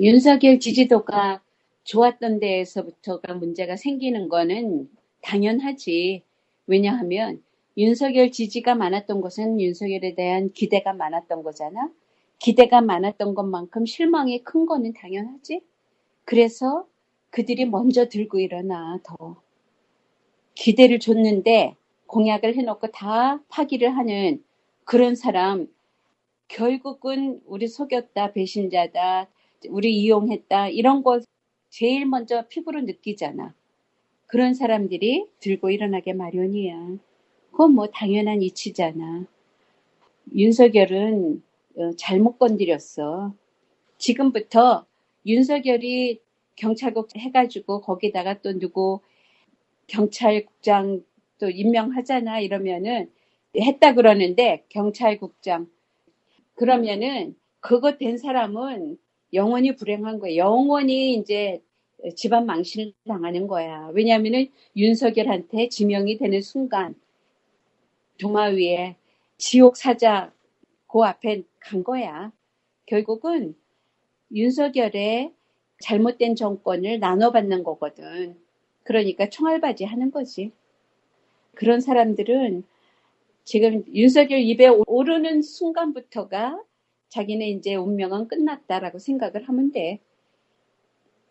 윤석열 지지도가 좋았던 데에서부터가 문제가 생기는 거는 당연하지. 왜냐하면 윤석열 지지가 많았던 것은 윤석열에 대한 기대가 많았던 거잖아. 기대가 많았던 것만큼 실망이 큰 거는 당연하지. 그래서 그들이 먼저 들고 일어나 더 기대를 줬는데 공약을 해놓고 다 파기를 하는 그런 사람 결국은 우리 속였다 배신자다 우리 이용했다 이런 거 제일 먼저 피부로 느끼잖아. 그런 사람들이 들고 일어나게 마련이야. 그건 뭐 당연한 이치잖아. 윤석열은 어, 잘못 건드렸어. 지금부터 윤석열이 경찰국 해가지고 거기다가 또 누구 경찰국장 또 임명하잖아 이러면은 했다 그러는데 경찰국장 그러면은 그거 된 사람은 영원히 불행한 거야. 영원히 이제 집안 망신을 당하는 거야. 왜냐하면은 윤석열한테 지명이 되는 순간 도마 위에 지옥 사자 그 앞에 간 거야. 결국은 윤석열의 잘못된 정권을 나눠받는 거거든. 그러니까 총알바지 하는 거지. 그런 사람들은 지금 윤석열 입에 오르는 순간부터가 자기네 이제 운명은 끝났다라고 생각을 하면 돼.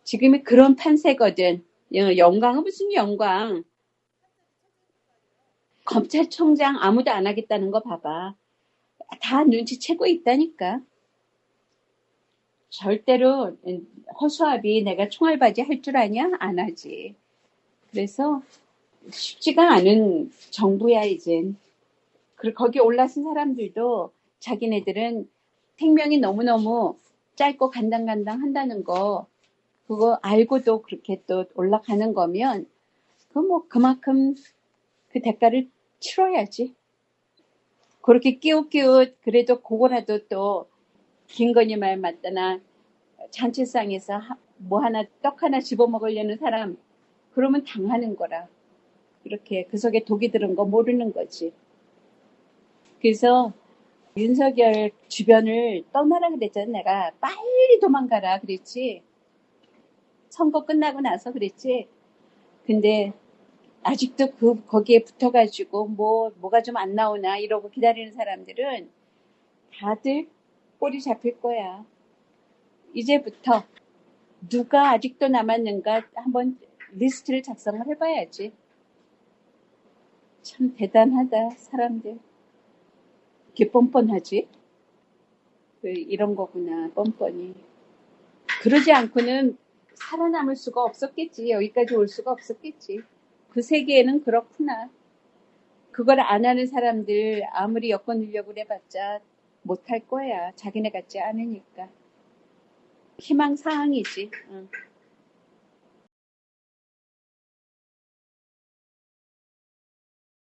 지금이 그런 판세거든. 영광은 무슨 영광. 검찰총장 아무도 안 하겠다는 거 봐봐. 다 눈치채고 있다니까. 절대로 허수아비 내가 총알바지 할 줄 아냐? 안 하지. 그래서 쉽지가 않은 정부야, 이젠. 그리고 거기 올라선 사람들도 자기네들은 생명이 너무너무 짧고 간당간당 한다는 거, 그거 알고도 그렇게 또 올라가는 거면, 그 뭐 그만큼 그 대가를 치러야지. 그렇게 끼웃끼웃 그래도 그거라도 또 김건희 말 맞다나 잔치상에서 뭐 하나 떡 하나 집어먹으려는 사람 그러면 당하는 거라. 그렇게 그 속에 독이 들은 거 모르는 거지. 그래서 윤석열 주변을 떠나라 그랬잖아. 내가 빨리 도망가라 그랬지. 선거 끝나고 나서 그랬지. 근데 아직도 그 거기에 붙어가지고 뭐 뭐가 좀 안 나오나 이러고 기다리는 사람들은 다들 꼬리 잡힐 거야. 이제부터 누가 아직도 남았는가 한번 리스트를 작성을 해봐야지. 참 대단하다 사람들. 이렇게 뻔뻔하지? 그 이런 거구나 뻔뻔히. 그러지 않고는 살아남을 수가 없었겠지. 여기까지 올 수가 없었겠지. 그 세계에는 그렇구나. 그걸 안 하는 사람들 아무리 여권 늘려고 해봤자 못할 거야. 자기네 같지 않으니까. 희망사항이지. 응.